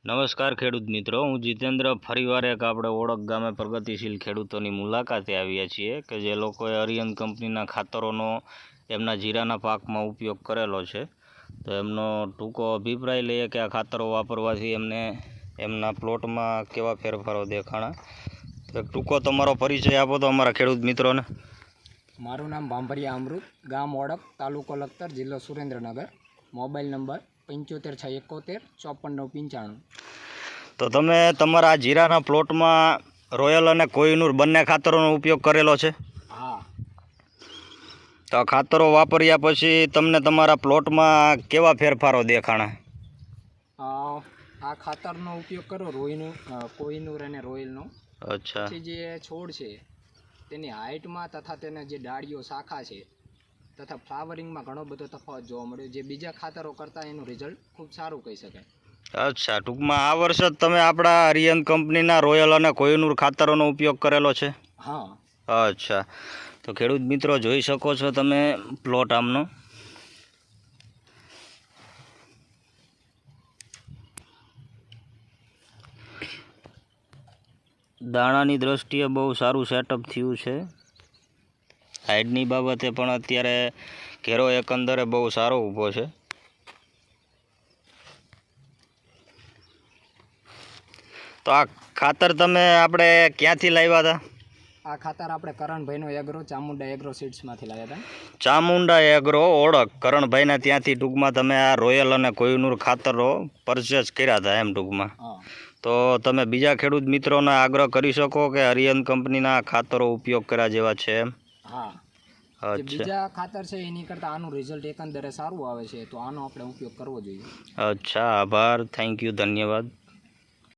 નમસ્કાર ખેડૂત મિત્રો, હું જીતેન્દ્ર. ફરીવાર એક આપણે ઓળખ ગામે પ્રગતિશીલ ખેડૂતોની મુલાકાતે આવ્યા છીએ કે જે લોકોએ અરિયન કંપનીના ખાતરોનો એમના જીરાના પાકમાં ઉપયોગ કરેલો છે. તો એમનો ટૂંકો અભિપ્રાય લઈએ કે આ ખાતરો વાપરવાથી એમને એમના પ્લોટમાં કેવા ફેરફારો દેખાણા. તો ટૂંકો તમારો પરિચય આપો તો અમારા ખેડૂત મિત્રોને. મારું નામ ભાંભરિયા અમૃત, ગામ ઓળખ, તાલુકો લખતર, જિલ્લો સુરેન્દ્રનગર. મોબાઈલ નંબર પંચોતેર છ એકોતેર ચોપન નવ પંચાણું. તો તમે તમારા જીરાના પ્લોટમાં રોયલ અને કોહિનૂર બંને ખાતરોનો ઉપયોગ કરેલો છે? હા. તો ખાતરો વાપર્યા પછી તમને તમારા પ્લોટમાં કેવા ફેરફારો દેખાણા? આ ખાતરનો ઉપયોગ કરો રોઈનું કોહિનૂર અને રોયલનો. અચ્છા. જે છોડ છે તેની હાઇટમાં તથા તેના જે ડાળીઓ શાખા છે તથા ફ્લાવરિંગમાં ઘણો બધો તફાવત જોવા મળ્યો. જે બીજા ખાતરો કરતાં એનું રિઝલ્ટ ખૂબ સારું કહી શકાય. અચ્છા ટૂંકમાં આ વર્ષે તમે આપણા હરિયન કંપનીના રોયલ અને કોહિનૂર ખાતરોનો ઉપયોગ કરેલો છે? હા. અચ્છા. તો ખેડૂત મિત્રો જોઈ શકો છો તમે પ્લોટ આમનો. દાણાની દ્રષ્ટિએ બહુ સારું સેટઅપ થયું છે. હાઇટની બાબતે પણ અત્યારે ઘેરો એકંદરે બહુ સારો ઊભો છે. તો આ ખાતર તમે આપણે ક્યાંથી લાવ્યા હતા? આ ખાતર આપણે કરણભાઈનો એગ્રો ચામુંડા એગ્રો સીડ્સમાંથી લાવ્યા હતા. ચામુંડા એગ્રો ઓળખ. કરણભાઈના ત્યાંથી ટૂંકમાં તમે આ રોયલ અને કોયનુર ખાતરો પરચેસ કર્યા હતા એમ ટૂંકમાં. તો તમે બીજા ખેડૂત મિત્રોને આગ્રહ કરી શકો કે હરિયન કંપનીના ખાતરો ઉપયોગ કર્યા જેવા છે એમ. હા. બીજા ખાતર છે એની કરતાં આનું રિઝલ્ટ એકંદરે સારું આવે છે તો આનો આપણે ઉપયોગ કરવો જોઈએ. અચ્છા આભાર. થેન્ક યુ ધન્યવાદ.